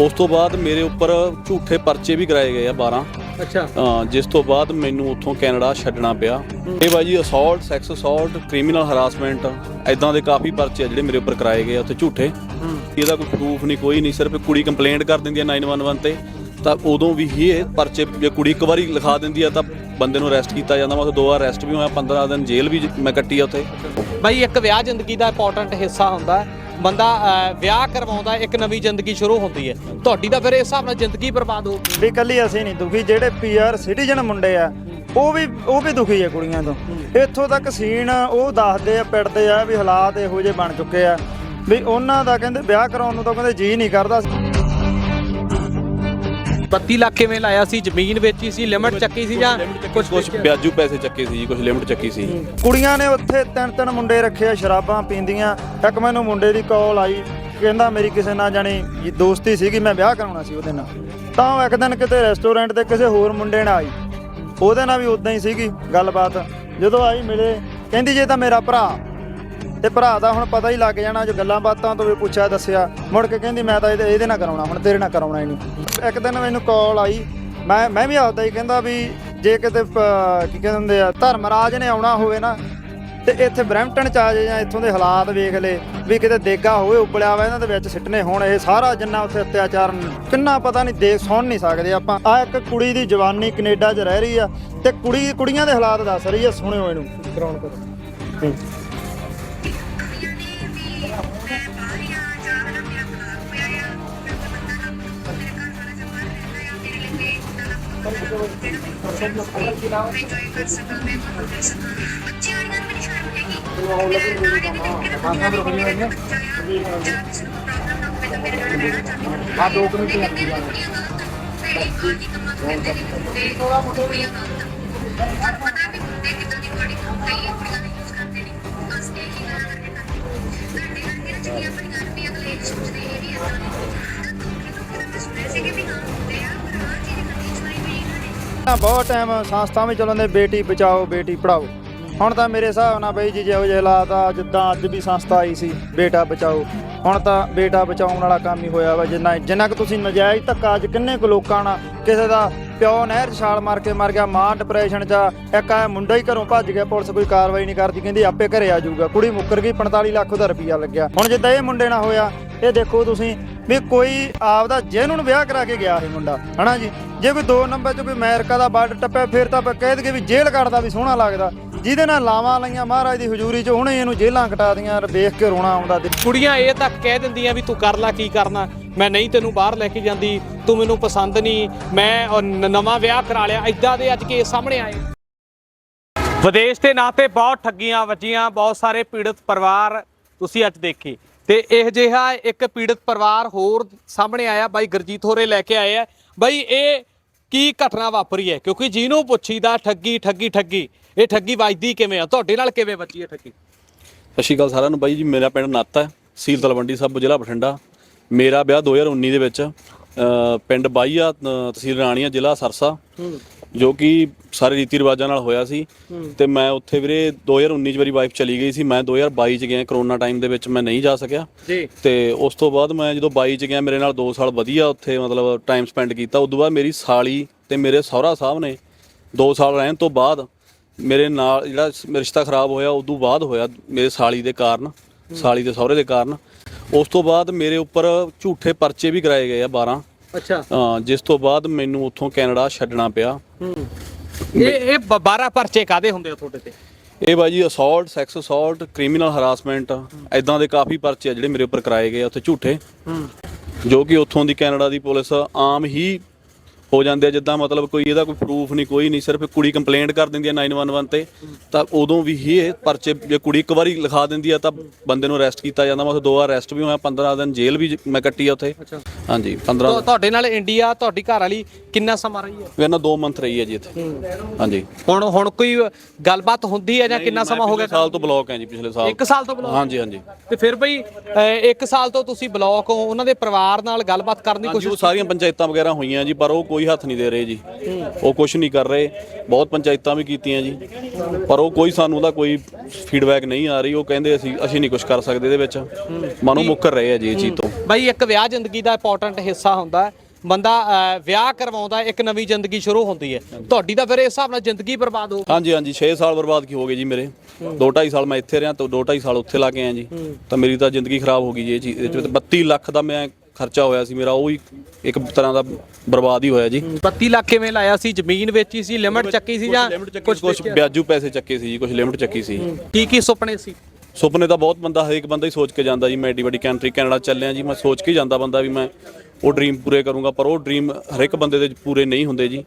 ਉਸ ਤੋਂ ਬਾਅਦ ਮੇਰੇ ਉੱਪਰ ਝੂਠੇ ਪਰਚੇ ਵੀ ਕਰਾਏ ਗਏ ਆ 12 ਅੱਛਾ। ਜਿਸ ਤੋਂ ਬਾਅਦ ਮੈਨੂੰ ਉੱਥੋਂ ਕੈਨੇਡਾ ਛੱਡਣਾ ਪਿਆ। ਇਹ ਬਾਈ ਜੀ assault sex assault criminal harassment ਐਦਾਂ ਦੇ ਕਾਫੀ ਪਰਚੇ ਆ ਜਿਹੜੇ ਮੇਰੇ ਉੱਪਰ ਕਰਾਏ ਗਏ ਆ ਉੱਥੇ ਝੂਠੇ। ਇਹਦਾ ਕੋਈ ਪ੍ਰੂਫ ਨਹੀਂ ਕੋਈ ਨਹੀਂ ਸਿਰਫ ਕੁੜੀ ਕੰਪਲੇਂਟ ਕਰ ਦਿੰਦੀ ਹੈ 911 ਤੇ। ਤਾਂ ਉਦੋਂ ਵੀ ਇਹ ਪਰਚੇ ਜੇ ਕੁੜੀ ਇੱਕ ਵਾਰੀ ਲਿਖਾ ਦਿੰਦੀ ਆ ਤਾਂ ਬੰਦੇ ਨੂੰ ਅਰੈਸਟ ਕੀਤਾ ਜਾਂਦਾ ਮੈਂ ਉੱਥੇ ਦੋ ਵਾਰ ਅਰੈਸਟ ਵੀ ਹੋਇਆ 15 ਦਿਨ ਜੇਲ੍ਹ ਵੀ ਮੈਂ ਕੱਟੀ ਆ ਉੱਥੇ। ਬਾਈ ਇੱਕ ਵਿਆਹ ਜ਼ਿੰਦਗੀ ਦਾ ਇੰਪੋਰਟੈਂਟ ਹਿੱਸਾ ਹੁੰਦਾ। ਹੈ। ਬੰਦਾ ਵਿਆਹ ਕਰਵਾਉਂਦਾ, ਇੱਕ ਨਵੀਂ ਜ਼ਿੰਦਗੀ ਸ਼ੁਰੂ ਹੁੰਦੀ ਹੈ। ਤੁਹਾਡੀ ਤਾਂ ਫਿਰ ਇਸ ਹਿਸਾਬ ਨਾਲ ਜ਼ਿੰਦਗੀ ਬਰਬਾਦ ਹੋ ਗਈ। ਵੀ ਕੱਲੀ ਅਸੀਂ ਨਹੀਂ ਦੁਖੀ, ਜਿਹੜੇ ਪੀਆਰ ਸਿਟੀਜ਼ਨ ਮੁੰਡੇ ਆ, ਉਹ ਵੀ ਉਹ ਵੀ ਦੁਖੀ ਆ ਕੁੜੀਆਂ ਤੋਂ। ਇੱਥੋਂ ਤੱਕ ਸੀਨ ਉਹ ਦੱਸਦੇ ਆ ਪਿੜਦੇ ਆ ਵੀ ਹਾਲਾਤ ਇਹੋ ਜਿਹੇ ਬਣ ਚੁੱਕੇ ਆ। ਵੀ ਉਹਨਾਂ ਦਾ ਕਹਿੰਦੇ ਵਿਆਹ ਕਰਾਉਣ ਨੂੰ ਤਾਂ ਕਹਿੰਦੇ ਜੀ ਨਹੀਂ ਕਰਦਾ। 32 ਲੱਖ ਕਿਵੇਂ ਲਾਇਆ ਸੀ? ਜ਼ਮੀਨ ਵੇਚੀ ਸੀ ਲਿਮਟ ਚੱਕੀ ਸੀ ਜਾਂ ਕੁਝ ਕੁਝ ਵਿਆਜੂ ਪੈਸੇ ਚੱਕੇ ਸੀ ਜੀ ਕੁਝ ਲਿਮਟ ਚੱਕੀ ਸੀ। ਕੁੜੀਆਂ ਨੇ ਉੱਥੇ ਤਿੰਨ ਤਿੰਨ ਮੁੰਡੇ ਰੱਖੇ ਆ ਸ਼ਰਾਬਾਂ ਪੀਂਦੀਆਂ। ਇੱਕ ਮੈਨੂੰ ਮੁੰਡੇ ਦੀ ਕਾਲ ਆਈ ਕਹਿੰਦਾ ਮੇਰੀ ਕਿਸੇ ਨਾਲ ਜਾਣੀ ਜੀ ਦੋਸਤੀ ਸੀਗੀ ਮੈਂ ਵਿਆਹ ਕਰਾਉਣਾ ਸੀ ਉਹਦੇ ਨਾਲ। ਤਾਂ ਉਹ ਇੱਕ ਦਿਨ ਕਿਤੇ ਰੈਸਟੋਰੈਂਟ ਤੇ ਕਿਸੇ ਹੋਰ ਮੁੰਡੇ ਨਾਲ ਆਈ। ਉਹਦੇ ਨਾਲ ਵੀ ਉਦਾਂ ਹੀ ਸੀਗੀ ਗੱਲਬਾਤ। ਜਦੋਂ ਆਈ ਮਿਲੇ ਕਹਿੰਦੀ ਜੇ ਤਾਂ ਮੇਰਾ ਭਰਾ ਤੇ ਭਰਾ ਦਾ ਹੁਣ ਪਤਾ ਹੀ ਲੱਗ ਜਾਣਾ ਜੋ ਗੱਲਾਂ ਬਾਤਾਂ ਤੋਂ ਵੀ ਪੁੱਛਿਆ ਦੱਸਿਆ। ਮੁੜ ਕੇ ਕਹਿੰਦੀ ਮੈਂ ਤਾਂ ਇਹਦੇ ਇਹਦੇ ਨਾਲ ਕਰਾਉਣਾ ਹੁਣ ਤੇਰੇ ਨਾਲ ਕਰਾਉਣਾ ਹੀ ਨਹੀਂ। ਇੱਕ ਦਿਨ ਮੈਨੂੰ ਕਾਲ ਆਈ। ਮੈਂ ਮੈਂ ਵੀ ਆਉਂਦਾ ਹੀ ਕਹਿੰਦਾ ਵੀ ਜੇ ਕਿਤੇ ਕੀ ਕਹਿੰਦੇ ਹੁੰਦੇ ਆ ਧਰਮਰਾਜ ਨੇ ਆਉਣਾ ਹੋਵੇ ਨਾ ਤੇ ਇੱਥੇ ਬ੍ਰੈਂਪਟਨ ਚ ਆ ਜਾਏ ਜਾਂ ਇੱਥੋਂ ਦੇ ਹਾਲਾਤ ਵੇਖ ਲੇ ਵੀ ਕਿਤੇ ਦੇਗਾ ਹੋਵੇ ਉਬਲਿਆ ਵਾ ਇਹਨਾਂ ਦੇ ਵਿੱਚ ਸਿੱਟਨੇ ਹੁਣ ਇਹ ਸਾਰਾ ਜਿੰਨਾ ਉੱਥੇ ਅਤਿਆਚਾਰ ਕਿੰਨਾ ਪਤਾ ਨਹੀਂ ਦੇਖ ਸੁਣ ਨਹੀਂ ਸਕਦੇ ਆਪਾਂ। ਆ ਇੱਕ ਕੁੜੀ ਦੀ ਜਵਾਨੀ ਕੈਨੇਡਾ 'ਚ ਰਹਿ ਰਹੀ ਆ ਤੇ ਕੁੜੀ ਕੁੜੀਆਂ ਦੇ ਹਾਲਾਤ ਦੱਸ ਰਹੀ ਆ ਸੁਣਿਓ ਇਹਨੂੰ। ਗਰਾਊਂਡ ਕਰੋ। ਆ ਦੋ ਮਿੰਟ ਲੱਗਦੇ ਪਤਾ ਵੀ ਹੁੰਦੇ ਕਿਦਾਂ ਦੀ ਬੜੀ ਕਈ ਕੁੜੀਆਂ ਯੂਜ਼ ਕਰਦੇ ਨੇ ਬਸ ਇਹ ਹੀ ਗੱਲ ਕਰਕੇ ਕਰਦੇ ਨੇ ਸਾਡੇ ਨਾਲ ਜਿਹੜੀ ਅਗਲੇ ਸੋਚਦੇ ਇਹ ਵੀ ਇਦਾਂ ਨਹੀਂ ਤਾਂ ਲੋਕੀ ਲੋਕੀ ਤਾਂ ਸੁਣੇ ਸੀ ਕਿ ਵੀ ਹਾਂ ਇਹਨਾਂ ਬਹੁਤ ਟਾਈਮ ਸੰਸਥਾ ਵੀ ਚਲਾਉਂਦੇ, ਬੇਟੀ ਬਚਾਓ, ਬੇਟੀ ਪੜਾਓ ਹੁਣ ਤਾਂ ਮੇਰੇ ਹਿਸਾਬ ਨਾਲ ਬਈ ਜੀ ਜਿਹੋ ਜਿਹੇ ਹਾਲਾਤ ਆ, ਜਿੱਦਾਂ ਅੱਜ ਵੀ ਸੰਸਥਾ ਆਈ ਸੀ, ਬੇਟਾ ਬਚਾਓ। ਹੁਣ ਤਾਂ ਬੇਟਾ ਬਚਾਉਣ ਵਾਲਾ ਕੰਮ ਹੀ ਹੋਇਆ ਵਾ, ਜਿੰਨਾ ਜਿੰਨਾ ਕਿ ਤੁਸੀਂ ਨਜਾਇਜ਼ ਧੱਕਾ ਅੱਜ ਕਿੰਨੇ ਕੁ ਲੋਕਾਂ ਨਾਲ ਕਿਸੇ ਦਾ ਪਿਓ ਨਹਿਰ ਛਾਲ ਮਾਰ ਕੇ ਮਰ ਗਿਆ, ਮਾਂ ਡਿਪਰੈਸ਼ਨ 'ਚ ਇੱਕ ਆ ਮੁੰਡਾ ਹੀ ਘਰੋਂ ਭੱਜ ਗਿਆ, ਪੁਲਿਸ ਕੋਈ ਕਾਰਵਾਈ ਨਹੀਂ ਕਰਦੀ, ਕਹਿੰਦੀ ਆਪੇ ਘਰੇ ਆ ਜਾਊਗਾ। ਕੁੜੀ ਮੁੱਕਰ ਗਈ 45 ਲੱਖ ਦਾ ਰੁਪਈਆ ਲੱਗਿਆ। ਹੁਣ ਜਿੱਦਾਂ ਇਹ ਮੁੰਡੇ ਨਾਲ ਹੋਇਆ, ਇਹ ਦੇਖੋ ਤੁਸੀਂ ਵੀ ਕੋਈ ਆਪਦਾ ਜੈਨੂਨ ਵਿਆਹ ਕਰਾ ਕੇ ਗਿਆ ਇਹ ਮੁੰਡਾ, ਹਨਾ ਜੀ? ਜੇ ਕੋਈ ਦੋ ਨੰਬਰ 'ਚ ਕੋਈ ਅਮਰੀਕਾ ਦਾ ਬਾਰਡਰ ਟੱਪਿਆ, ਫਿਰ ਤਾਂ ਆਪਾਂ ਕਹਿ ਦਈਏ ਵੀ ਜੇਲ੍ਹ ਕੱਟਦਾ ਵੀ ਸੋਹਣਾ ਲੱਗਦਾ। ਜਿਹਦੇ ਨਾਲ ਲਾਵਾਂ ਲਈਆਂ ਮਹਾਰਾਜ ਦੀ ਹਜ਼ੂਰੀ 'ਚ, ਉਹਨੇ ਇਹਨੂੰ ਜੇਲ੍ਹਾਂ ਕਟਾ ਦੀਆਂ ਵੇਖ ਕੇ ਰੋਣਾ ਆਉਂਦਾ ਤੇ ਕੁੜੀਆਂ ਇਹ ਤੱਕ ਕਹਿ ਦਿੰਦੀਆਂ ਵੀ ਤੂੰ ਕਰ ਲੈ, ਕੀ ਕਰਨਾ? ਮੈਂ ਨਹੀਂ ਤੈਨੂੰ ਬਾਹਰ ਲੈ ਕੇ ਜਾਂਦੀ, ਤੂੰ ਮੈਨੂੰ ਪਸੰਦ ਨਹੀਂ। ਮੈਂ ਨਵਾਂ ਵਿਆਹ ਕਰਾ ਲਿਆ ਐਦਾਂ ਦੇ ਅੱਜ ਕੇਸ ਸਾਹਮਣੇ ਆਏ। ਵਿਦੇਸ਼ ਦੇ ਨਾਂ ਤੇ ਬਹੁਤ ਠੱਗੀਆਂ ਵੱਜੀਆਂ, ਬਹੁਤ ਸਾਰੇ ਪੀੜਤ ਪਰਿਵਾਰ ਤੁਸੀਂ ਅੱਜ ਦੇਖੇ। ਤੇ ਇਹ ਜਿਹਾ ਇੱਕ ਪੀੜਤ ਪਰਿਵਾਰ ਹੋਰ ਸਾਹਮਣੇ ਆਇਆ ਬਾਈ ਗੁਰਜੀਤ ਹੋਰੇ ਲੈ ਕੇ ਆਏ ਆ। ਬਾਈ ਇਹ ਕੀ ਘਟਨਾ ਵਾਪਰੀ ਹੈ? ਕਿਉਂਕਿ ਜਿਹਨੂੰ ਪੁੱਛੀਦਾ ਠੱਗੀ ਠੱਗੀ ਠੱਗੀ। ਇਹ ਠੱਗੀ ਵੱਜਦੀ ਕਿਵੇਂ ਆ? ਤੁਹਾਡੇ ਨਾਲ ਕਿਵੇਂ ਵੱਜੀ ਹੈ ਠੱਗੀ? ਸਤਿ ਸ਼੍ਰੀ ਅਕਾਲ ਸਾਰਿਆਂ ਨੂੰ। ਬਾਈ ਜੀ ਮੇਰਾ ਪਿੰਡ ਨੱਤ ਹੈ ਸੀਲ ਤਲਵੰਡੀ ਸਾਹਿਬ ਜ਼ਿਲ੍ਹਾ ਬਠਿੰਡਾ। ਮੇਰਾ ਵਿਆਹ 2019 ਦੇ ਵਿੱਚ ਪਿੰਡ ਬਾਈਆ ਤਹਿਸੀਲ ਰਾਣੀਆ ਜ਼ਿਲ੍ਹਾ ਸਰਸਾ। ਜੋ ਕਿ ਸਾਰੇ ਰੀਤੀ ਰਿਵਾਜਾਂ ਨਾਲ ਹੋਇਆ ਸੀ। ਤੇ ਮੈਂ ਉੱਥੇ ਵੀਰੇ 2019 ਚ ਮੇਰੀ ਵਾਈਫ ਚਲੀ ਗਈ ਸੀ। ਮੈਂ 2022 ਚ ਗਿਆ ਕਰੋਨਾ ਟਾਈਮ ਦੇ ਵਿੱਚ ਮੈਂ ਨਹੀਂ ਜਾ ਸਕਿਆ। ਜੀ। ਤੇ ਉਸ ਤੋਂ ਬਾਅਦ ਮੈਂ ਜਦੋਂ 22 ਚ ਗਿਆ ਮੇਰੇ ਨਾਲ 2 ਸਾਲ ਵਧੀਆ ਉੱਥੇ ਮਤਲਬ ਟਾਈਮ ਸਪੈਂਡ ਕੀਤਾ। ਉਸ ਤੋਂ ਬਾਅਦ ਮੇਰੀ ਸਾਲੀ ਤੇ ਮੇਰੇ ਸਹੁਰਾ ਸਾਹਿਬ ਨੇ 2 ਸਾਲ ਰਹਿਣ ਤੋਂ ਬਾਅਦ ਮੇਰੇ ਨਾਲ ਜਿਹੜਾ ਰਿਸ਼ਤਾ ਖਰਾਬ ਹੋਇਆ ਉਸ ਤੋਂ ਬਾਅਦ ਹੋਇਆ ਮੇਰੇ ਸਾਲੀ ਦੇ ਕਾਰਨ ਸਾਲੀ ਦੇ ਸਹੁਰੇ ਦੇ ਕਾਰਨ। ਉਸ ਤੋਂ ਬਾਅਦ ਮੇਰੇ ਉੱਪਰ ਝੂਠੇ ਪਰਚੇ ਵੀ ਕਰਾਏ ਗਏ ਆ 12 ਅੱਛਾ। ਅ, ਜਿਸ ਤੋਂ ਬਾਅਦ ਮੈਨੂੰ ਉੱਥੋਂ ਕੈਨੇਡਾ ਛੱਡਣਾ ਪਿਆ। ਇਹ ਇਹ 12 ਪਰਚੇ ਕਾਦੇ ਹੁੰਦੇ ਆ ਤੁਹਾਡੇ ਤੇ? ਇਹ ਬਾਈ assault sex assault criminal harassment ਐਦਾਂ ਦੇ ਕਾਫੀ ਪਰਚੇ ਆ ਜਿਹੜੇ ਮੇਰੇ ਉੱਪਰ ਕਰਾਏ ਗਏ ਆ ਉੱਥੇ ਝੂਠੇ। ਜੋ ਕਿ ਉੱਥੋਂ ਦੀ ਕੈਨੇਡਾ ਦੀ ਪੁਲਿਸ ਆਮ ਹੀ ਹੋ ਜਾਂਦੇ ਆ ਜਿੱਦਾਂ ਮਤਲਬ ਕੋਈ ਇਹਦਾ ਕੋਈ ਪ੍ਰੂਫ ਨਹੀਂ ਕੋਈ ਨਹੀਂ ਸਿਰਫ ਕੁੜੀ ਕੰਪਲੇਂਟ ਕਰ ਦਿੰਦੀ ਆ 911 ਤੇ ਤਾਂ ਉਦੋਂ ਵੀ ਹੀ ਇਹ ਪਰਚੇ ਜੇ ਕੁੜੀ ਇੱਕ ਵਾਰੀ ਲਿਖਾ ਦਿੰਦੀ ਆ ਤਾਂ ਬੰਦੇ ਨੂੰ ਅਰੈਸਟ ਕੀਤਾ ਜਾਂਦਾ ਮੈਂ ਉੱਥੇ ਦੋ ਵਾਰ ਅਰੈਸਟ ਵੀ ਹੋਇਆ 15 ਦਿਨ ਜੇਲ੍ਹ ਵੀ ਮੈਂ ਕੱਟੀ ਆ ਉੱਥੇ। ਹਾਂਜੀ 15 ਤੁਹਾਡੇ ਨਾਲ ਇੰਡੀਆ ਤੁਹਾਡੀ ਘਰ ਵਾਲੀ ਕਿੰਨਾ ਸਮਾਂ ਰਹੀ ਹੈ? ਮੇਰੇ ਨਾਲ 2 ਮੰਥ ਰਹੀ ਹੈ ਜੀ ਇੱਥੇ। ਹਾਂਜੀ। ਹੁਣ ਹੁਣ ਕੋਈ ਗੱਲਬਾਤ ਹੁੰਦੀ ਹੈ ਜਾਂ ਕਿੰਨਾ ਸਮਾਂ ਹੋ ਗਿਆ? ਪਿਛਲੇ ਸਾਲ ਤੋਂ ਬਲੌਕ ਹੈ ਜੀ ਪਿਛਲੇ ਸਾਲ ਇੱਕ ਸਾਲ ਤੋਂ ਬਲੌਕ ਹਾਂਜੀ ਹਾਂਜੀ। ਤੇ ਫਿਰ ਬਈ ਅਹ, ਇੱਕ ਸਾਲ ਤੋਂ ਤੁਸੀਂ ਬਲੌਕ ਹੋ ਉਹਨਾਂ ਦੇ ਪਰਿਵਾਰ ਨਾਲ ਗੱਲਬਾਤ ਕਰਨ ਦੀ ਹਾਂਜੀ ਉਹ ਕੋਸ਼ਿਸ਼ ਸਾਰੀਆਂ ਪੰਚਾਇਤਾਂ ਵਗੈਰਾ ਹੋਈਆਂ ਜੀ ਪਰ ਉਹ ਕੋਈ ਕੋਈ ਹੱਥ ਨਹੀਂ ਦੇ ਰਹੇ ਜੀ। ਉਹ ਕੁਝ ਨਹੀਂ ਕਰ ਰਹੇ। ਬਹੁਤ ਪੰਚਾਇਤਾਂ ਵੀ ਕੀਤੀਆਂ ਜੀ। ਪਰ ਉਹ ਕੋਈ ਸਾਨੂੰ ਉਹਦਾ ਕੋਈ ਫੀਡਬੈਕ ਨਹੀਂ ਆ ਰਹੀ। ਉਹ ਕਹਿੰਦੇ ਅਸੀਂ ਅਸੀਂ ਨਹੀਂ ਕੁਝ ਕਰ ਸਕਦੇ ਇਹਦੇ ਵਿੱਚ। ਮਨੋਂ ਮੁੱਕਰ ਰਹੇ ਆ ਜੀ ਇਹ ਚੀਜ਼ ਤੋਂ। ਬਾਈ ਇੱਕ ਵਿਆਹ ਜ਼ਿੰਦਗੀ ਦਾ ਇੰਪੋਰਟੈਂਟ ਹਿੱਸਾ ਹੁੰਦਾ ਹੈ। ਬੰਦਾ ਵਿਆਹ ਕਰਵਾਉਂਦਾ ਇੱਕ ਨਵੀਂ ਜ਼ਿੰਦਗੀ ਸ਼ੁਰੂ ਹੁੰਦੀ ਹੈ। ਤੁਹਾਡੀ ਤਾਂ ਫਿਰ ਇਸ ਹਿਸਾਬ ਨਾਲ ਜ਼ਿੰਦਗੀ ਬਰਬਾਦ ਹੋ ਹਾਂਜੀ ਹਾਂਜੀ 6 ਸਾਲ ਬਰਬਾਦ ਕੀ ਹੋ ਗਏ ਜੀ ਮੇਰੇ? 2.5 ਸਾਲ ਮੈਂ ਇੱਥੇ ਰਿਹਾ ਤਾਂ 2.5 ਸਾਲ ਉੱਥੇ ਲਾ ਕੇ ਆਇਆ ਜੀ। ਤਾਂ ਮੇਰੀ ਤਾਂ ਜ਼ਿੰਦਗੀ ਖਰਾਬ ਹੋ ਗਈ ਜੀ ਇਹ ਚੀਜ਼ ਵਿੱਚ 32 ਲੱਖ ਦਾ ਮੈਂ ਖਰਚਾ ਹੋਇਆ ਸੀ ਮੇਰਾ ਉਹ ਵੀ ਇੱਕ ਤਰ੍ਹਾਂ ਦਾ ਬਰਬਾਦ ਹੀ ਹੋਇਆ ਜੀ। 32 ਲੱਖ ਕਿਵੇਂ ਲਾਇਆ ਸੀ? ਜ਼ਮੀਨ ਵੇਚੀ ਸੀ ਲਿਮਟ ਚੱਕੀ ਸੀ ਜਾਂ ਕੁਝ ਵਿਆਜੂ ਪੈਸੇ ਚੱਕੇ ਸੀ ਜੀ ਕੁਝ ਲਿਮਟ ਚੱਕੀ ਸੀ। ਕੀ ਕੀ ਸੁਪਨੇ ਸੀ? ਸੁਪਨੇ ਤਾਂ ਬਹੁਤ ਬੰਦਾ ਹਰੇਕ ਬੰਦਾ ਹੀ ਸੋਚ ਕੇ ਜਾਂਦਾ ਜੀ ਮੈਂ ਏਡੀ ਵੱਡੀ ਕੰਟਰੀ ਕੈਨੇਡਾ ਚੱਲਿਆ ਜੀ ਮੈਂ ਸੋਚ ਕੇ ਜਾਂਦਾ ਬੰਦਾ ਵੀ ਮੈਂ ਉਹ ਡ੍ਰੀਮ ਪੂਰੇ ਕਰੂੰਗਾ ਪਰ ਉਹ ਡ੍ਰੀਮ ਹਰੇਕ ਬੰਦੇ ਦੇ ਪੂਰੇ ਨਹੀਂ ਹੁੰਦੇ ਜੀ।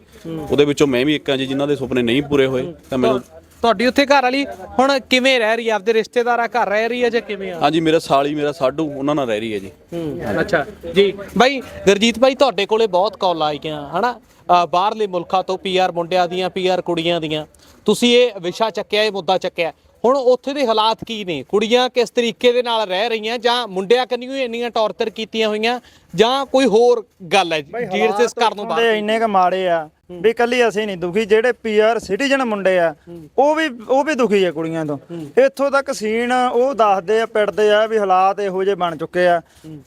ਉਹਦੇ ਵਿੱਚੋਂ ਮੈਂ ਵੀ ਇੱਕ ਹਾਂ ਜੀ ਜਿਨ੍ਹਾਂ ਦੇ ਸੁਪਨੇ ਨਹੀਂ ਪੂਰੇ ਹੋਏ ਤਾਂ ਮੈਨੂੰ ਤੁਹਾਡੀ ਉੱਥੇ ਘਰ ਵਾਲੀ ਹੁਣ ਕਿਵੇਂ ਰਹਿ ਰਹੀ ਹੈ ਆਪਦੇ ਰਿਸ਼ਤੇਦਾਰਾਂ ਘਰ ਰਹਿ ਰਹੀ ਹੈ ਜਾਂ ਕਿਵੇਂ ਆ? ਹਾਂਜੀ ਮੇਰਾ ਸਾਲੀ ਮੇਰਾ ਸਾਡੂ ਉਹਨਾਂ ਨਾਲ ਰਹਿ ਰਹੀ ਹੈ ਜੀ। ਹੂੰ ਅੱਛਾ। ਜੀ ਬਾਈ ਗੁਰਜੀਤ ਬਾਈ ਤੁਹਾਡੇ ਕੋਲੇ ਬਹੁਤ ਕਾਲ ਆਈਆਂ ਹਨਾ? ਅ, ਬਾਹਰਲੇ ਮੁਲਕਾਂ ਤੋਂ ਪੀਆਰ ਮੁੰਡਿਆਂ ਦੀਆਂ ਪੀਆਰ ਕੁੜੀਆਂ ਦੀਆਂ। ਤੁਸੀਂ ਇਹ ਵਿਸ਼ਾ ਚੱਕਿਆ ਇਹ ਮੁੱਦਾ ਚੱਕਿਆ। ਹੁਣ ਉੱਥੇ ਦੇ ਹਾਲਾਤ ਕੀ ਨੇ? ਕੁੜੀਆਂ ਕਿਸ ਤਰੀਕੇ ਦੇ ਨਾਲ ਰਹਿ ਰਹੀਆਂ ਜਾਂ ਮੁੰਡਿਆਂ ਕੰਨਿਓ ਇੰਨੀਆਂ ਟੌਰਚਰ ਕੀਤੀਆਂ ਹੋਈਆਂ ਜਾਂ ਕੋਈ ਹੋਰ ਗੱਲ ਹੈ ਜੀਰਸ ਇਸ ਕਰਨ ਤੋਂ ਬਾਅਦ ਇੰਨੇ ਕ ਮਾੜੇ ਆ ਵੀ ਕੱਲੀ ਅਸੀਂ ਨਹੀਂ ਦੁਖੀ ਜਿਹੜੇ ਪੀਆਰ ਸਿਟੀਜ਼ਨ ਮੁੰਡੇ ਆ ਉਹ ਵੀ ਉਹ ਵੀ ਦੁਖੀ ਆ ਕੁੜੀਆਂ ਤੋਂ। ਇੱਥੋਂ ਤੱਕ ਸੀਨ ਉਹ ਦੱਸਦੇ ਆ ਪਿੜਦੇ ਆ ਵੀ ਹਾਲਾਤ ਇਹੋ ਜਿਹੇ ਬਣ ਚੁੱਕੇ ਆ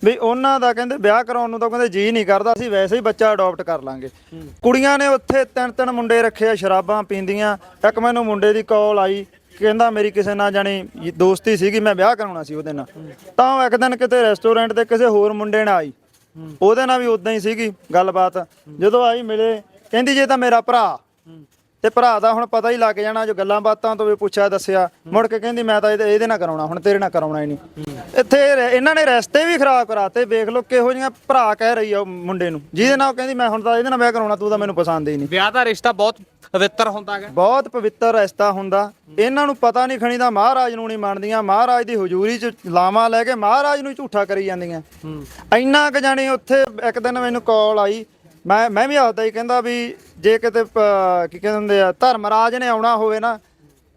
ਵੀ ਉਹਨਾਂ ਦਾ ਕਹਿੰਦੇ ਵਿਆਹ ਕਰਾਉਣ ਨੂੰ ਤਾਂ ਕਹਿੰਦੇ ਜੀ ਨਹੀਂ ਕਰਦਾ ਅਸੀਂ ਵੈਸੇ ਹੀ ਬੱਚਾ ਅਡਾਪਟ ਕਰ ਲਾਂਗੇ। ਕੁੜੀਆਂ ਨੇ ਉੱਥੇ ਤਿੰਨ ਤਿੰਨ ਮੁੰਡੇ ਰੱਖੇ ਆ ਸ਼ਰਾਬਾਂ ਪੀਂਦੀਆਂ ਇੱਕ ਮੈਨੂੰ ਮੁੰਡੇ ਦੀ ਕਾਲ ਆਈ ਕਹਿੰਦਾ ਮੇਰੀ ਕਿਸੇ ਨਾਲ ਜਾਣੀ ਦੋਸਤੀ ਸੀਗੀ, ਮੈਂ ਵਿਆਹ ਕਰਾਉਣਾ ਸੀ ਉਹਦੇ ਨਾਲ। ਤਾਂ ਉਹ ਇੱਕ ਦਿਨ ਕਿਤੇ ਰੈਸਟੋਰੈਂਟ ਤੇ ਕਿਸੇ ਹੋਰ ਮੁੰਡੇ ਨਾਲ ਆਈ। ਉਹਦੇ ਨਾਲ ਵੀ ਉਦਾਂ ਹੀ ਸੀਗੀ ਗੱਲਬਾਤ। ਜਦੋਂ ਆਈ ਮਿਲੇ, ਕਹਿੰਦੀ ਜੇ ਤਾਂ ਮੇਰਾ ਭਰਾ। ਤੇ ਭਰਾ ਦਾ ਹੁਣ ਪਤਾ ਹੀ ਲੱਗ ਜਾਣਾ, ਜੋ ਗੱਲਾਂ ਬਾਤਾਂ ਤੋਂ ਵੀ ਪੁੱਛਿਆ ਦੱਸਿਆ। ਮੁੜ ਕੇ ਕਹਿੰਦੀ ਮੈਂ ਤਾਂ ਇਹਦੇ ਇਹਦੇ ਨਾਲ ਕਰਾਉਣਾ, ਹੁਣ ਤੇਰੇ ਨਾਲ ਕਰਾਉਣਾ ਹੀ ਨਹੀਂ। ਇੱਥੇ ਰ- ਇਹਨਾਂ ਨੇ ਰਸਤੇ ਵੀ ਖਰਾਬ ਕਰਾਤੇ। ਵੇਖ ਲਓ ਕਿਹੋ ਜਿਹੀਆਂ ਭਰਾ ਕਹਿ ਰਹੀ ਆ ਉਹ ਮੁੰਡੇ ਨੂੰ। ਜਿਹਦੇ ਨਾਲ ਉਹ ਕਹਿੰਦੀ ਮੈਂ ਹੁਣ ਤਾਂ ਇਹਦੇ ਨਾਲ ਵਿਆਹ ਕਰਾਉਣਾ ਤੂੰ ਤਾਂ ਮੈਨੂੰ ਪਸੰਦ ਹੀ ਨਹੀਂ। ਵਿਆਹ ਦਾ ਰਿਸ਼ਤਾ ਬਹੁਤ ਪਵਿੱਤਰ ਹੁੰਦਾ ਹੈ ਬਹੁਤ ਪਵਿੱਤਰ ਰਸਤਾ ਹੁੰਦਾ। ਇਹਨਾਂ ਨੂੰ ਪਤਾ ਨਹੀਂ ਖਣੀ ਦਾ ਮਹਾਰਾਜ ਨੂੰ ਨਹੀਂ ਮੰਨਦੀਆਂ। ਮਹਾਰਾਜ ਦੀ ਹਜ਼ੂਰੀ 'ਚ ਲਾਵਾਂ ਲੈ ਕੇ ਮਹਾਰਾਜ ਨੂੰ ਹੀ ਝੂਠਾ ਕਰੀ ਜਾਂਦੀਆਂ। ਇੰਨਾ ਕੁ ਜਾਣੀ ਉੱਥੇ ਇੱਕ ਦਿਨ ਮੈਨੂੰ ਕਾਲ ਆਈ। ਮੈਂ ਮੈਂ ਵੀ ਆਖਦਾ ਹੀ ਕਹਿੰਦਾ ਵੀ ਜੇ ਕਿਤੇ ਪ- ਕੀ ਕਹਿੰਦੇ ਹੁੰਦੇ ਆ ਧਰਮਰਾਜ ਨੇ ਆਉਣਾ ਹੋਵੇ ਨਾ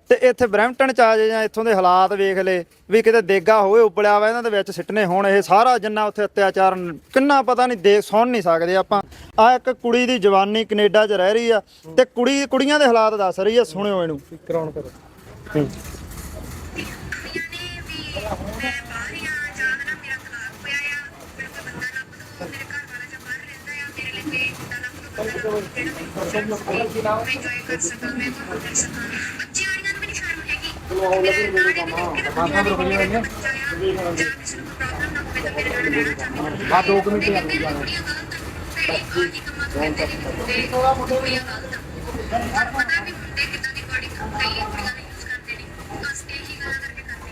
ਤੇ ਇੱਥੇ ਬ੍ਰੈਂਪਟਨ ਚ ਆ ਜਾਏ ਜਾਂ ਇੱਥੋਂ ਦੇ ਹਾਲਾਤ ਵੇਖ ਲੈ ਵੀ ਕਿਤੇ ਦੇਗਾ ਹੋਵੇ ਉਬਲਿਆ ਵਾ ਇਹਨਾਂ ਦੇ ਵਿੱਚ ਸਿੱਟਨੇ ਹੋਣ ਇਹ ਸਾਰਾ ਜਿੰਨਾ ਉੱਥੇ ਅਤਿਆਚਾਰ ਕਿੰਨਾ ਪਤਾ ਨਹੀਂ ਦੇਖ ਸੁਣ ਨਹੀਂ ਸਕਦੇ ਆਪਾਂ। ਆ ਇੱਕ ਕੁੜੀ ਦੀ ਜਵਾਨੀ ਕੈਨੇਡਾ 'ਚ ਰਹਿ ਰਹੀ ਆ ਤੇ ਕੁੜੀ ਕੁੜੀਆਂ ਦੇ ਹਾਲਾਤ ਦੱਸ ਰਹੀ ਆ ਸੁਣਿਓ ਇਹਨੂੰ। ਕਰਾਉਣ ਕਰੋ। ਜਾਂ ਦੋ ਜਾਂ ਦੋ ਇੰਜੋਏ ਕਰ ਸਕਾਂ ਮੈਂ ਘੁੰਮ ਫਿਰ ਸਕਾਂ ਦੀ ਬੱਚਾ ਆ ਜਾਂ ਕਿਸੇ ਨੂੰ ਕੋਈ ਪ੍ਰੋਬਲਮ ਨਾ ਹੋਵੇ ਤਾਂ ਮੇਰੇ ਨਾਲ ਰਹਿਣਾ ਚਾਹੁੰਦੀ ਆ ਦੋ ਮਿੰਟ ਲੱਗਦੀ ਆ ਕੁੜੀਆਂ ਗਲਤ ਆ ਤੇ ਆਜੀ ਕੰਮਾਂ ਤੋਂ ਕਹਿੰਦੇ ਨੇ ਮੁੰਡੇ ਕੁੜੀਆਂ ਗਲਤ ਆ ਪਰ ਪਤਾ ਵੀ ਮੁੰਡੇ ਕਿੱਦਾਂ ਦੀ ਬੜੀ ਕਈ ਕੁੜੀਆਂ ਨੂੰ ਯੂਜ਼ ਕਰਦੇ ਨੇ ਬਸ ਇਹੀ ਗੱਲਾਂ ਕਰਕੇ ਕਰਦੇ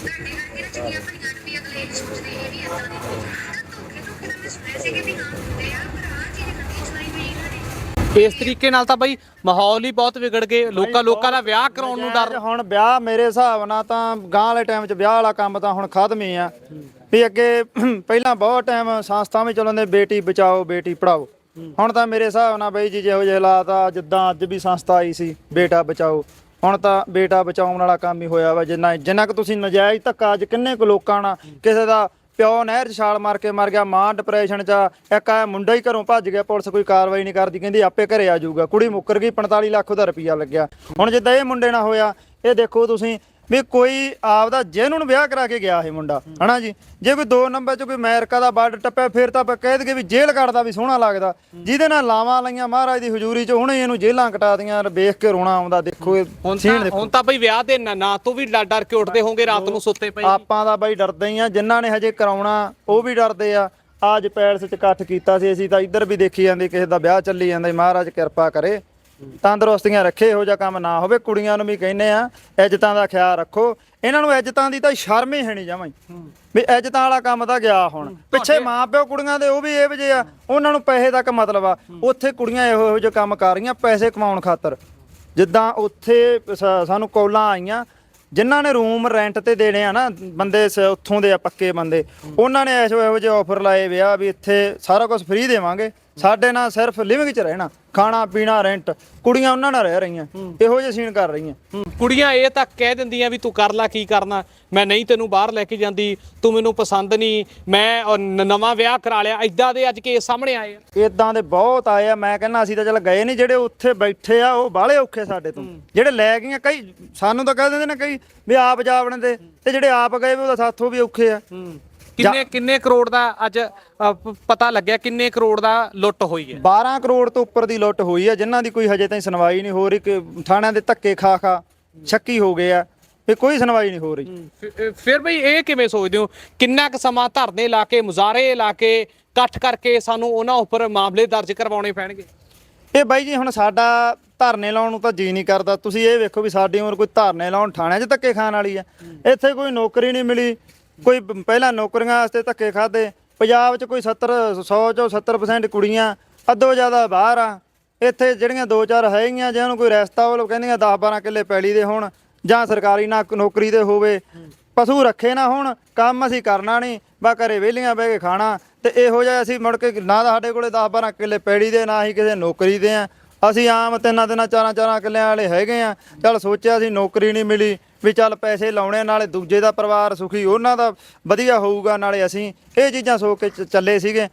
ਤੁਹਾਡੇ ਕਰਕੇ ਨਾ ਚੰਗੀਆਂ ਭਲੀਆਂ ਨੂੰ ਵੀ ਅਗਲੇ ਇਹ ਸੋਚਦੇ ਇਹ ਵੀ ਏਦਾਂ ਦੇ ਤਾਂ ਧੋਖੇ ਧੋਖੇ ਤਾਂ ਮੈਂ ਸੁਣਿਆ ਸੀ ਕਿ ਵੀ ਹਾਂ ਹੁੰਦੇ ਆ ਇਸ ਤਰੀਕੇ ਨਾਲ ਤਾਂ ਬਈ ਮਾਹੌਲ ਹੀ ਬਹੁਤ ਵਿਗੜ ਗਏ। ਲੋਕਾਂ ਲੋਕਾਂ ਦਾ ਵਿਆਹ ਕਰਾਉਣ ਨੂੰ ਡਰ। ਹੁਣ ਵਿਆਹ ਮੇਰੇ ਹਿਸਾਬ ਨਾਲ ਤਾਂ ਗਾਂ ਵਾਲੇ ਟਾਈਮ 'ਚ ਵਿਆਹ ਵਾਲਾ ਕੰਮ ਤਾਂ ਹੁਣ ਖਤਮ ਹੀ ਆ। ਵੀ ਅੱਗੇ ਪਹਿਲਾਂ ਬਹੁਤ ਟਾਈਮ ਸੰਸਥਾਵਾਂ ਚਲਾਉਂਦੇ ਬੇਟੀ ਬਚਾਓ, ਬੇਟੀ ਪੜਾਓ ਹੁਣ ਤਾਂ ਮੇਰੇ ਹਿਸਾਬ ਨਾਲ ਬਈ ਜੀ ਜਿਹੋ ਜਿਹੇ ਹਾਲਾਤ ਆ, ਜਿੱਦਾਂ ਅੱਜ ਵੀ ਸੰਸਥਾ ਆਈ ਸੀ, ਬੇਟਾ ਬਚਾਓ। ਹੁਣ ਤਾਂ ਬੇਟਾ ਬਚਾਉਣ ਵਾਲਾ ਕੰਮ ਹੀ ਹੋਇਆ ਵਾ, ਜਿੰਨਾ ਜਿੰਨਾ ਕੁ ਤੁਸੀਂ ਨਜਾਇਜ਼ ਧੱਕਾ ਅੱਜ ਕਿੰਨੇ ਕੁ ਲੋਕਾਂ ਨਾਲ, ਕਿਸੇ ਦਾ ਪਿਓ ਨਹਿਰ 'ਚ ਛਾਲ ਮਾਰ ਕੇ ਮਰ ਗਿਆ ਮਾਂ ਡਿਪਰੈਸ਼ਨ 'ਚ ਆ, ਇੱਕ ਆ ਮੁੰਡਾ ਹੀ ਘਰੋਂ ਭੱਜ ਗਿਆ ਪੁਲਿਸ ਕੋਈ ਕਾਰਵਾਈ ਨਹੀਂ ਕਰਦੀ ਕਹਿੰਦੀ ਆਪੇ ਘਰੇ ਆ ਜਾਊਗਾ। ਕੁੜੀ ਮੁੱਕਰ ਗਈ 45 ਲੱਖ ਉਹਦਾ ਰੁਪਈਆ ਲੱਗਿਆ। ਹੁਣ ਜਿੱਦਾਂ ਇਹ ਮੁੰਡੇ ਨਾਲ ਹੋਇਆ ਇਹ ਦੇਖੋ ਤੁਸੀਂ ਵੀ ਕੋਈ ਆਪਦਾ ਜੈਨੂਨ ਵਿਆਹ ਕਰਾ ਕੇ ਗਿਆ ਇਹ ਮੁੰਡਾ ਹਨਾ ਜੀ? ਜੇ ਕੋਈ ਦੋ ਨੰਬਰ 'ਚ ਕੋਈ ਅਮਰੀਕਾ ਦਾ ਬਾਰਡਰ ਟੱਪਿਆ ਫਿਰ ਤਾਂ ਆਪਾਂ ਕਹਿ ਦਈਏ ਵੀ ਜੇਲ੍ਹ ਕੱਟਦਾ ਵੀ ਸੋਹਣਾ ਲੱਗਦਾ। ਜਿਹਦੇ ਨਾਲ ਲਾਵਾਂ ਲਈਆਂ ਮਹਾਰਾਜ ਦੀ ਹਜ਼ੂਰੀ 'ਚ ਹੁਣੇ ਇਹਨੂੰ ਜੇਲ੍ਹਾਂ ਕਟਾ ਦੀਆਂ ਵੇਖ ਕੇ ਰੋਣਾ ਆਉਂਦਾ ਦੇਖੋ ਹੁਣ ਤਾਂ ਹੁਣ ਤਾਂ ਬਈ ਵਿਆਹ ਦੇ ਨਾਂ ਤੋਂ ਵੀ ਡਰ ਡਰ ਕੇ ਉੱਠਦੇ ਹੋਗੇ ਰਾਤ ਨੂੰ ਸੁੱਤੇ ਪਏ। ਆਪਾਂ ਦਾ ਬਾਈ ਡਰਦੇ ਹੀ ਆ ਜਿਨ੍ਹਾਂ ਨੇ ਹਜੇ ਕਰਾਉਣਾ ਉਹ ਵੀ ਡਰਦੇ ਆ। ਅੱਜ ਪੈਲਸ ਚ ਇਕੱਠ ਕੀਤਾ ਸੀ ਅਸੀਂ ਤਾਂ ਇੱਧਰ ਵੀ ਦੇਖੀ ਜਾਂਦੇ ਕਿਸੇ ਦਾ ਵਿਆਹ ਚੱਲੀ ਜਾਂਦਾ ਮਹਾਰਾਜ ਕਿਰਪਾ ਕਰੇ। ਤੰਦਰੁਸਤੀਆਂ ਰੱਖੇ ਇਹੋ ਜਿਹਾ ਕੰਮ ਨਾ ਹੋਵੇ ਕੁੜੀਆਂ ਨੂੰ ਵੀ ਕਹਿੰਦੇ ਆ ਇੱਜ਼ਤਾਂ ਦਾ ਖਿਆਲ ਰੱਖੋ। ਇਹਨਾਂ ਨੂੰ ਇੱਜ਼ਤਾਂ ਦੀ ਤਾਂ ਸ਼ਰਮ ਹੀ ਹੈ ਨਹੀਂ ਜਮਾਂ ਹੀ। ਵੀ ਇੱਜ਼ਤਾਂ ਵਾਲਾ ਕੰਮ ਤਾਂ ਗਿਆ ਹੁਣ। ਪਿੱਛੇ ਮਾਂ ਪਿਓ ਕੁੜੀਆਂ ਦੇ ਉਹ ਵੀ ਇਹ ਵਜੇ ਆ ਉਹਨਾਂ ਨੂੰ ਪੈਸੇ ਤੱਕ ਮਤਲਬ ਆ। ਉੱਥੇ ਕੁੜੀਆਂ ਇਹੋ ਇਹੋ ਜਿਹੇ ਕੰਮ ਕਰ ਰਹੀਆਂ ਪੈਸੇ ਕਮਾਉਣ ਖਾਤਰ। ਜਿੱਦਾਂ ਉੱਥੇ ਸਾਨੂੰ ਕੌਲਾਂ ਆਈਆਂ ਜਿਨ੍ਹਾਂ ਨੇ ਰੂਮ ਰੈਂਟ ਤੇ ਦੇਣੇ ਆ ਨਾ ਬੰਦੇ ਉੱਥੋਂ ਦੇ ਆ ਪੱਕੇ ਬੰਦੇ। ਉਹਨਾਂ ਨੇ ਐਸੋ ਇਹੋ ਜਿਹੇ ਆਫਰ ਲਾਏ ਵਿਆ ਵੀ ਇੱਥੇ ਸਾਰਾ ਕੁਝ ਫ੍ਰੀ ਦੇਵਾਂਗੇ। ਸਾਡੇ ਨਾਲ ਸਿਰਫ ਲਿਵਿੰਗ 'ਚ ਰਹਿਣਾ ਖਾਣਾ ਪੀਣਾ ਰੈਂਟ ਕੁੜੀਆਂ ਉਹਨਾਂ ਨਾਲ ਰਹਿ ਰਹੀਆਂ ਇਹੋ ਜਿਹੇ ਸੀਨ ਕਰ ਰਹੀਆਂ। ਕੁੜੀਆਂ ਇਹ ਤੱਕ ਕਹਿ ਦਿੰਦੀਆਂ ਵੀ ਤੂੰ ਕਰ ਲੈ ਕੀ ਕਰਨਾ ਮੈਂ ਨਹੀਂ ਤੈਨੂੰ ਬਾਹਰ ਲੈ ਕੇ ਜਾਂਦੀ ਤੂੰ ਮੈਨੂੰ ਪਸੰਦ ਨਹੀਂ ਮੈਂ ਨਵਾਂ ਵਿਆਹ ਕਰਾ ਲਿਆ ਐਦਾਂ ਦੇ ਅੱਜ ਕੇਸ ਸਾਹਮਣੇ ਆਏ ਆ। ਇਦਾਂ ਦੇ ਬਹੁਤ ਆਏ ਆ ਮੈਂ ਕਹਿੰਦਾ ਅਸੀਂ ਤਾਂ ਚੱਲ ਗਏ ਨਹੀਂ ਜਿਹੜੇ ਉੱਥੇ ਬੈਠੇ ਆ ਉਹ ਬਾਹਲੇ ਔਖੇ ਸਾਡੇ ਤੋਂ। ਜਿਹੜੇ ਲੈ ਗਈਆਂ ਕਈ ਸਾਨੂੰ ਤਾਂ ਕਹਿ ਦਿੰਦੇ ਨੇ ਕਈ ਵੀ ਆਪ ਜਾ ਤੇ ਤੇ ਜਿਹੜੇ ਆਪ ਗਏ ਵੀ ਉਹਦਾ ਸਾਥੋਂ ਵੀ ਔਖੇ ਆ। ਕਿੰਨੇ ਕਿੰਨੇ ਕਰੋੜ ਦਾ ਅੱਜ ਅ, ਪ- ਪਤਾ ਲੱਗਿਆ ਕਿੰਨੇ ਕਰੋੜ ਦਾ ਲੁੱਟ ਹੋਈ ਹੈ? 12 ਕਰੋੜ ਤੋਂ ਉੱਪਰ ਦੀ ਲੁੱਟ ਹੋਈ ਆ ਜਿਨ੍ਹਾਂ ਦੀ ਕੋਈ ਹਜੇ ਤਾਈਂ ਸੁਣਵਾਈ ਨਹੀਂ ਹੋ ਰਹੀ ਕਿ ਥਾਣਿਆਂ ਦੇ ਧੱਕੇ ਖਾ ਖਾ ਸ਼ੱਕੀ ਹੋ ਗਏ ਆ ਵੀ ਕੋਈ ਸੁਣਵਾਈ ਨਹੀਂ ਹੋ ਰਹੀ। ਫਿਰ- ਫਿਰ ਬਈ ਇਹ ਕਿਵੇਂ ਸੋਚਦੇ ਹੋ? ਕਿੰਨਾ ਕੁ ਸਮਾਂ ਧਰਨੇ ਲਾ ਕੇ ਮੁਜ਼ਾਰੇ ਲਾ ਕੇ ਇਕੱਠ ਕਰਕੇ ਸਾਨੂੰ ਉਹਨਾਂ ਉੱਪਰ ਮਾਮਲੇ ਦਰਜ ਕਰਵਾਉਣੇ ਪੈਣਗੇ? ਇਹ ਬਾਈ ਜੀ ਹੁਣ ਸਾਡਾ ਧਰਨੇ ਲਾਉਣ ਨੂੰ ਤਾਂ ਜੀ ਨਹੀਂ ਕਰਦਾ। ਤੁਸੀਂ ਇਹ ਵੇਖੋ ਵੀ ਸਾਡੀ ਉਮਰ ਕੋਈ ਧਰਨੇ ਲਾਉਣ ਥਾਣਿਆਂ 'ਚ ਧੱਕੇ ਖਾਣ ਵਾਲੀ ਆ ਇੱਥੇ ਕੋਈ ਨੌਕਰੀ ਨਹੀਂ ਮਿਲੀ ਕੋਈ ਪਹਿਲਾਂ ਨੌਕਰੀਆਂ ਵਾਸਤੇ ਧੱਕੇ ਖਾਦੇ ਪੰਜਾਬ 'ਚ ਕੋਈ 70 100 ਚੋਂ 70% ਕੁੜੀਆਂ ਅੱਧੋ ਜ਼ਿਆਦਾ ਬਾਹਰ ਆ। ਇੱਥੇ ਜਿਹੜੀਆਂ ਦੋ ਚਾਰ ਹੈਗੀਆਂ ਜਿਹਨਾਂ ਨੂੰ ਕੋਈ ਰਸਤਾ, ਉਹ ਕਹਿੰਦੀਆਂ 10 12 ਕਿੱਲੇ ਪੈਲੀ ਦੇ ਹੋਣ, ਜਾਂ ਸਰਕਾਰੀ ਨਾ ਨੌਕਰੀ ਦੇ ਹੋਵੇ। ਪਸ਼ੂ ਰੱਖੇ ਨਾ ਹੋਣ, ਕੰਮ ਅਸੀਂ ਕਰਨਾ ਨਹੀਂ ਬਾ ਘਰੇ ਵਿਹਲੀਆਂ ਬਹਿ ਕੇ ਖਾਣਾ। ਤੇ ਇਹੋ ਜਿਹਾ ਅਸੀਂ ਮੁੜ ਕੇ ਨਾ ਤਾਂ ਸਾਡੇ ਕੋਲੇ 10 12 ਕਿੱਲੇ ਪੈੜੀ ਦੇ, ਨਾ ਹੀ ਕਿਸੇ ਨੌਕਰੀ ਦੇ ਆ। ਅਸੀਂ ਆਮ ਤਿੰਨਾਂ ਤਿੰਨਾਂ ਚਾਰਾਂ ਚਾਰਾਂ ਕਿੱਲਿਆਂ ਵਾਲੇ ਹੈਗੇ ਆ। ਚੱਲ ਸੋਚਿਆ ਸੀ ਨੌਕਰੀ ਨਹੀਂ ਮਿਲੀ। ਵੀ ਚੱਲ ਪੈਸੇ ਲਾਉਣੇ, ਨਾਲੇ ਦੂਜੇ ਦਾ ਪਰਿਵਾਰ ਸੁਖੀ, ਉਹਨਾਂ ਦਾ ਵਧੀਆ ਹੋਊਗਾ, ਨਾਲੇ ਅਸੀਂ ਇਹ ਚੀਜ਼ਾਂ ਸੋਚ ਕੇ ਚ- ਚੱਲੇ ਸੀਗੇ।